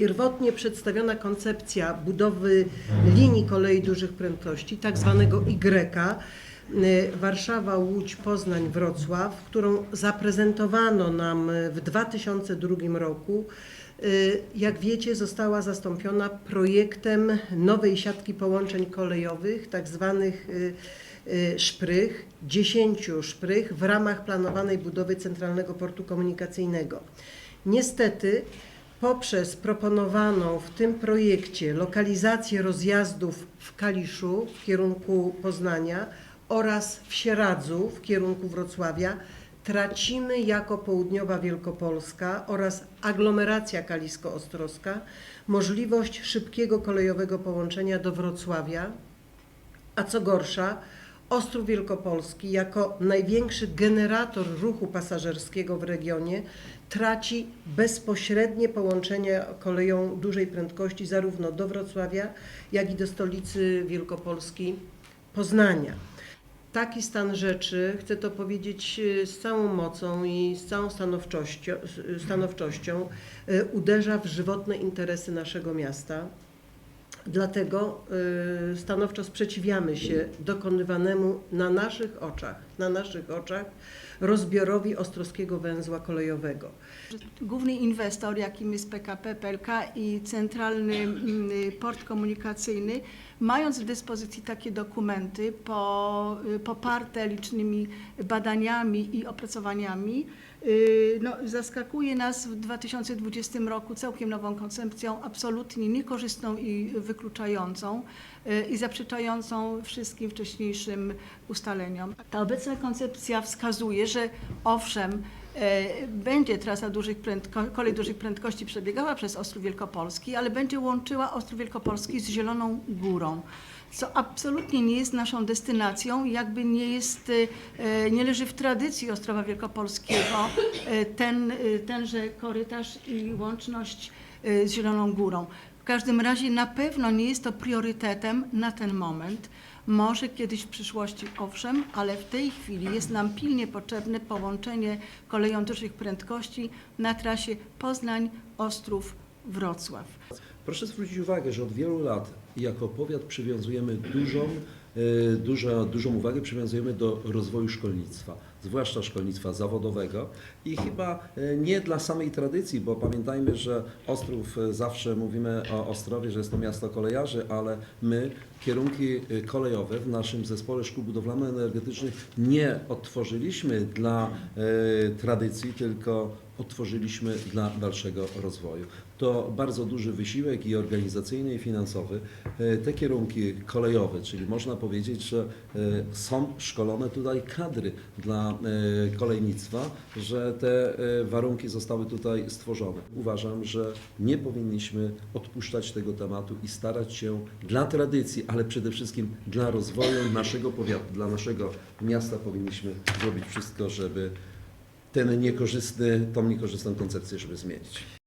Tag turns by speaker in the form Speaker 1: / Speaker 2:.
Speaker 1: Pierwotnie przedstawiona koncepcja budowy linii kolei dużych prędkości, tak zwanego Y, Warszawa, Łódź, Poznań, Wrocław, którą zaprezentowano nam w 2002 roku, y, jak wiecie, została zastąpiona projektem nowej siatki połączeń kolejowych, tak zwanych y, y, szprych, 10 szprych w ramach planowanej budowy Centralnego Portu Komunikacyjnego. Niestety, poprzez proponowaną w tym projekcie lokalizację rozjazdów w Kaliszu w kierunku Poznania oraz w Sieradzu w kierunku Wrocławia tracimy jako południowa Wielkopolska oraz aglomeracja kalisko-ostrowska możliwość szybkiego kolejowego połączenia do Wrocławia, a co gorsza, Ostrów Wielkopolski jako największy generator ruchu pasażerskiego w regionie traci bezpośrednie połączenie koleją dużej prędkości zarówno do Wrocławia, jak i do stolicy Wielkopolski Poznania. Taki stan rzeczy, chcę to powiedzieć y, z całą mocą i z całą stanowczością, y, stanowczością y, uderza w żywotne interesy naszego miasta. Dlatego y, stanowczo sprzeciwiamy się dokonywanemu na naszych oczach, na naszych oczach rozbiorowi Ostrowskiego Węzła Kolejowego.
Speaker 2: Główny inwestor, jakim jest PKP PLK i Centralny mm, Port Komunikacyjny, mając w dyspozycji takie dokumenty po, poparte licznymi badaniami i opracowaniami, y, no, zaskakuje nas w 2020 roku całkiem nową koncepcją, absolutnie niekorzystną i wykluczającą y, i zaprzeczającą wszystkim wcześniejszym ustaleniom. Ta obecna koncepcja wskazuje, że owszem, e, będzie trasa dużych prędko, kolej dużych prędkości przebiegała przez Ostrów Wielkopolski, ale będzie łączyła Ostrów Wielkopolski z Zieloną Górą. Co absolutnie nie jest naszą destynacją, jakby nie jest, e, nie leży w tradycji Ostrowa Wielkopolskiego e, ten, e, tenże korytarz i łączność z Zieloną Górą. W każdym razie na pewno nie jest to priorytetem na ten moment. Może kiedyś w przyszłości owszem, ale w tej chwili jest nam pilnie potrzebne połączenie koleją dużych prędkości na trasie Poznań-Ostrów-Wrocław.
Speaker 3: Proszę zwrócić uwagę, że od wielu lat jako powiat przywiązujemy dużą, e, dużo, dużą uwagę przywiązujemy do rozwoju szkolnictwa, zwłaszcza szkolnictwa zawodowego i chyba e, nie dla samej tradycji, bo pamiętajmy, że Ostrów e, zawsze mówimy o Ostrowie, że jest to miasto kolejarzy, ale my kierunki kolejowe w naszym zespole szkół budowlano-energetycznych nie odtworzyliśmy dla tradycji, tylko otworzyliśmy dla dalszego rozwoju. To bardzo duży wysiłek i organizacyjny, i finansowy. E, Te kierunki kolejowe, czyli można powiedzieć, że e, są szkolone tutaj kadry dla e, kolejnictwa, że te warunki zostały tutaj stworzone. Uważam, że nie powinniśmy odpuszczać tego tematu i starać się dla tradycji, ale przede wszystkim dla rozwoju naszego powiatu, dla naszego miasta powinniśmy zrobić wszystko, żeby ten niekorzystny, tą niekorzystną koncepcję, żeby zmienić.